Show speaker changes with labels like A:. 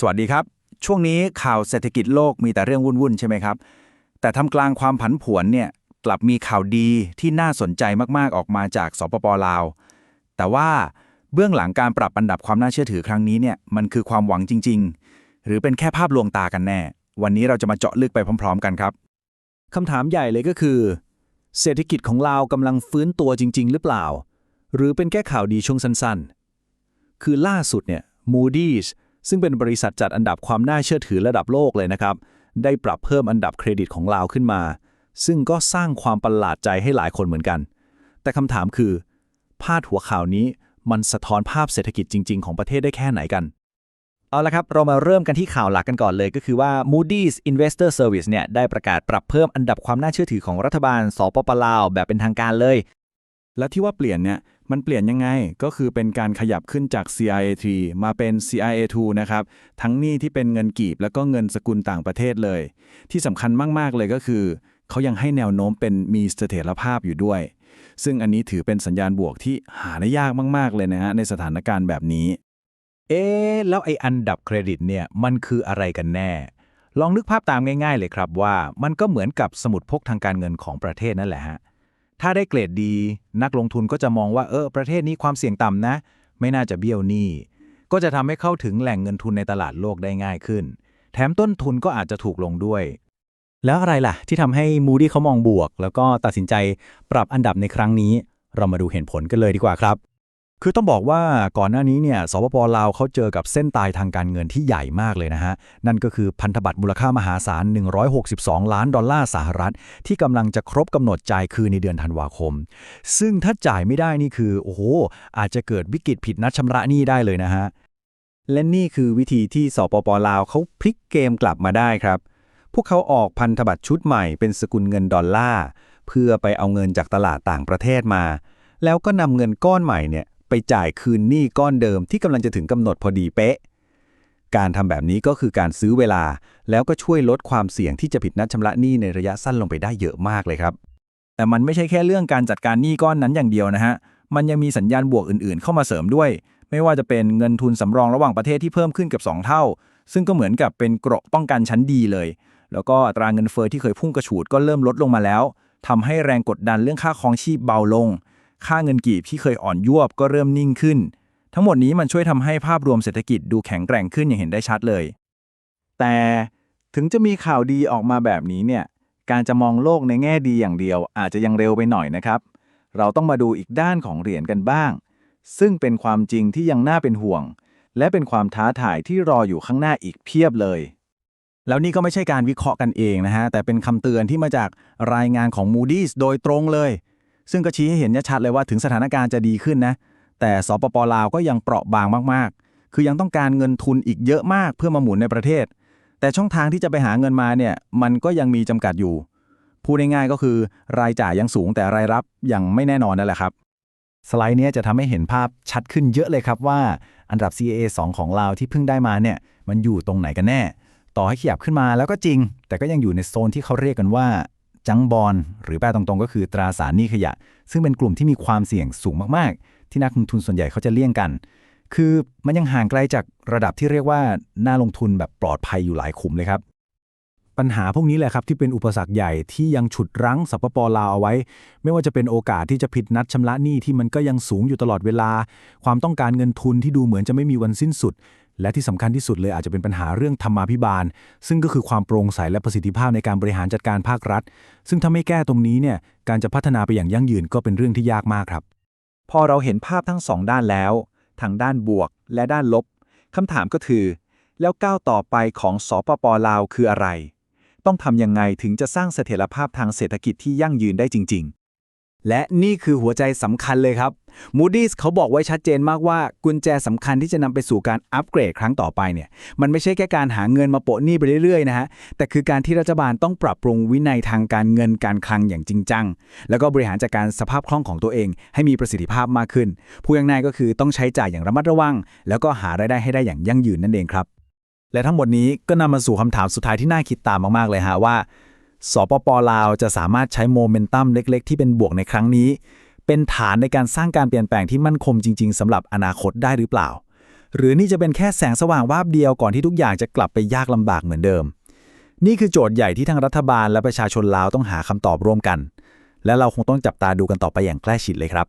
A: สวัสดีครับ ช่วงนี้ข่าวเศรษฐกิจโลกมีแต่เรื่องวุ่นๆใช่ไหมครับ แต่ทำกลางความผันผวนเนี่ยกลับมีข่าวดีที่น่าสนใจมากๆออกมาจากสปปลาว แต่ว่าเบื้องหลังการปรับอันดับความน่าเชื่อถือครั้งนี้เนี่ยมันคือความหวังจริง ๆ หรือเป็นแค่ภาพลวงตากันแน่ วันนี้เราจะมาเจาะลึกไปพร้อม ๆ กันครับ
B: คำถามใหญ่เลยก็คือ เศรษฐกิจของลาวกำลังฟื้นตัวจริง ๆ หรือเปล่า หรือเป็นแค่ข่าวดีช่วงสั้นๆ คือล่าสุดเนี่ย Moody's ซึ่งเป็นบริษัทจัดอันดับความน่าเชื่อถือระดับโลกเลยนะครับ ได้ปรับเพิ่มอันดับเครดิตของลาวขึ้นมา ซึ่งก็สร้างความประหลาดใจให้หลายคนเหมือนกัน แต่คำถามคือ พาดหัวข่าวนี้มันสะท้อนภาพเศรษฐกิจจริง ๆ ของประเทศได้แค่ไหนกัน
C: เอาละครับ เรามาเริ่มกันที่ข่าวหลักกันก่อนเลย ก็คือว่า Moody's Investor Service เนี่ยได้ประกาศปรับเพิ่มอันดับความน่าเชื่อถือของรัฐบาลสปปลาวแบบเป็นทางการเลย
A: และที่ว่าเปลี่ยนเนี่ยมันเปลี่ยนยังไงก็คือเป็นการขยับขึ้นจาก CIA3 มาเป็น CIA2 นะครับ ทั้งหนี้ที่เป็นเงินกีบ แล้วก็เงินสกุลต่างประเทศเลย ที่สำคัญมาก ๆ เลยก็คือ เขายังให้แนวโน้มเป็นมีเสถียรภาพอยู่ด้วย ซึ่งอันนี้ถือเป็นสัญญาณบวกที่หาได้ยากมาก ๆ เลยนะฮะในสถานการณ์แบบนี้
B: เอ๊แล้วไอ้อันดับเครดิตเนี่ยมันคืออะไรกันแน่ ลองนึกภาพตามง่าย ๆ เลยครับว่า มันก็เหมือนกับสมุดพกทางการเงินของประเทศนั่นแหละฮะ ถ้าได้เกรดดี นักลงทุนก็จะมองว่าเออประเทศนี้ความเสี่ยงต่ำนะ ไม่น่าจะเบี้ยวหนี้ ก็จะทำให้เข้าถึงแหล่งเงินทุนในตลาดโลกได้ง่ายขึ้น แถมต้นทุนก็อาจจะถูกลงด้วย
C: แล้วอะไรล่ะ ที่ทำให้ Moody เขามองบวก แล้วก็ตัดสินใจปรับอันดับในครั้งนี้ เรามาดูเห็นผลกันเลยดีกว่าครับ
B: คือต้องบอกว่าก่อนหน้านี้เนี่ยสปปลาวเขาเจอกับเส้นตายทางการเงินที่ใหญ่มากเลยนะฮะ นั่นก็คือพันธบัตรมูลค่ามหาศาล 162 ล้านดอลลาร์สหรัฐ ที่กำลังจะครบกำหนดจ่ายคืนในเดือนธันวาคม ซึ่งถ้าจ่ายไม่ได้นี่คือ โอ้โห อาจจะเกิดวิกฤตผิดนัดชำระหนี้ได้เลยนะฮะ
C: และนี่คือวิธีที่สปปลาวเขาพลิกเกมกลับมาได้ครับ พวกเขาออกพันธบัตรชุดใหม่เป็นสกุลเงินดอลลาร์เพื่อไปเอาเงินจากตลาดต่างประเทศมา แล้วก็นำเงินก้อนใหม่เนี่ย ไปจ่ายคืนหนี้ก้อนเดิมที่กำลังจะถึงกำหนดพอดีเป๊ะ การทำแบบนี้ก็คือการซื้อเวลา แล้วก็ช่วยลดความเสี่ยงที่จะผิดนัดชำระหนี้ในระยะสั้นลงไปได้เยอะมากเลยครับ
A: แต่มันไม่ใช่แค่เรื่องการจัดการหนี้ก้อนนั้นอย่างเดียวนะฮะ มันยังมีสัญญาณบวกอื่นๆ เข้ามาเสริมด้วย ไม่ว่าจะเป็นเงินทุนสำรองระหว่างประเทศที่เพิ่มขึ้นเกับ 2 เท่า ซึ่งก็เหมือนกับเป็นเกราะป้องกันชั้นดีเลย แล้วก็อัตราเงินเฟอ้อที่เคยพุ่งกระฉูดก็เริ่มลดลงมาแล้วทำให้แรงกดดันเรื่องค่าครองชีพเบาลง ค่าเงินกีบที่เคยอ่อนยวบก็เริ่มนิ่งขึ้น ทั้งหมดนี้มันช่วยทำให้ภาพรวมเศรษฐกิจดูแข็งแกร่งขึ้นอย่างเห็นได้ชัดเลย แต่ถึงจะมีข่าวดีออกมาแบบนี้เนี่ย การจะมองโลกในแง่ดีอย่างเดียวอาจจะยังเร็วไปหน่อยนะครับ เราต้องมาดูอีกด้านของเหรียญกันบ้าง ซึ่งเป็นความจริงที่ยังน่าเป็นห่วง และเป็นความท้าทายที่รออยู่ข้างหน้าอีกเพียบเลย
B: แล้วนี่ก็ไม่ใช่การวิเคราะห์กันเองนะฮะ แต่เป็นคำเตือนที่มาจากรายงานของ Moody's โดยตรงเลย ซึ่งก็ชี้ให้เห็นชัดเลยว่าถึงสถานการณ์จะดีขึ้นนะ แต่สปปลาวก็ยังเปราะบางมากๆ คือยังต้องการเงินทุนอีกเยอะมากเพื่อมาหมุนในประเทศ แต่ช่องทางที่จะไปหาเงินมาเนี่ยมันก็ยังมีจำกัดอยู่ พูดง่ายๆก็คือรายจ่ายยังสูงแต่รายรับยังไม่แน่นอนนั่นแหละครับ สไลด์นี้จะทำให้เห็นภาพชัดขึ้นเยอะเลยครับว่าอันดับ CAA 2ของเราที่เพิ่งได้มาเนี่ยมันอยู่ตรงไหนกันแน่ ต่อให้ขยับขึ้นมาแล้วก็จริง แต่ก็ยังอยู่ในโซนที่เขาเรียกกันว่า จังบอลหรือแปลตรงๆ ก็คือตราสารหนี้ขยะ ซึ่งเป็นกลุ่มที่มีความเสี่ยงสูงมากๆ ที่นักลงทุนส่วนใหญ่เขาจะเลี่ยงกัน คือมันยังห่างไกลจากระดับที่เรียกว่าน่าลงทุนแบบปลอดภัยอยู่หลายขุมเลยครับ ปัญหาพวกนี้แหละครับที่เป็นอุปสรรคใหญ่ที่ยังฉุดรั้งสปปลาวเอาไว้ ไม่ว่าจะเป็นโอกาสที่จะผิดนัดชำระหนี้ที่มันก็ยังสูงอยู่ตลอดเวลา ความต้องการเงินทุนที่ดูเหมือนจะไม่มีวันสิ้นสุด และที่สำคัญที่สุดเลยอาจจะเป็นปัญหาเรื่องธรรมาภิบาล ซึ่งก็คือความโปร่งใสและประสิทธิภาพในการบริหารจัดการภาครัฐ ซึ่งถ้าไม่แก้ตรงนี้เนี่ยการจะพัฒนาไปอย่างยั่งยืนก็เป็นเรื่องที่ยากมากครับ
D: พอเราเห็นภาพทั้งสองด้านแล้วทั้งด้านบวกและด้านลบคำถามก็คือ แล้วก้าวต่อไปของสปปลาวคืออะไร ต้องทำยังไงถึงจะสร้างเสถียรภาพทางเศรษฐกิจที่ยั่งยืนได้จริง
C: และนี่คือหัวใจสำคัญเลยครับ Moody's เขาบอกไว้ชัดเจนมากว่ากุญแจสำคัญที่จะนำไปสู่การอัปเกรดครั้งต่อไปเนี่ย มันไม่ใช่แค่การหาเงินมาโปะหนี้ไปเรื่อยๆนะฮะ แต่คือการที่รัฐบาลต้องปรับปรุงวินัยทางการเงินการคลังอย่างจริงจัง แล้วก็บริหารจัดการสภาพคล่องของตัวเอง ให้มีประสิทธิภาพมากขึ้นพูดง่ายๆก็คือต้องใช้จ่ายอย่างระมัดระวัง แล้วก็หารายได้ให้ได้อย่างยั่งยืนนั่นเองครับ
B: และทั้งหมดนี้ก็นำมาสู่คำถามสุดท้ายที่น่าคิดตามมากๆเลยฮะว่า สปปลาวจะสามารถใช้โมเมนตัมเล็ก ๆ ที่เป็นบวกในครั้งนี้ เป็นฐานในการสร้างการเปลี่ยนแปลงที่มั่นคงจริง ๆสำหรับอนาคตได้หรือเปล่า หรือนี่จะเป็นแค่แสงสว่างวาบเดียวก่อนที่ทุกอย่างจะกลับไปยากลำบากเหมือนเดิม นี่คือโจทย์ใหญ่ที่ทั้งรัฐบาลและประชาชนลาวต้องหาคำตอบร่วมกัน และเราคงต้องจับตาดูกันต่อไปอย่างใกล้ชิดเลยครับ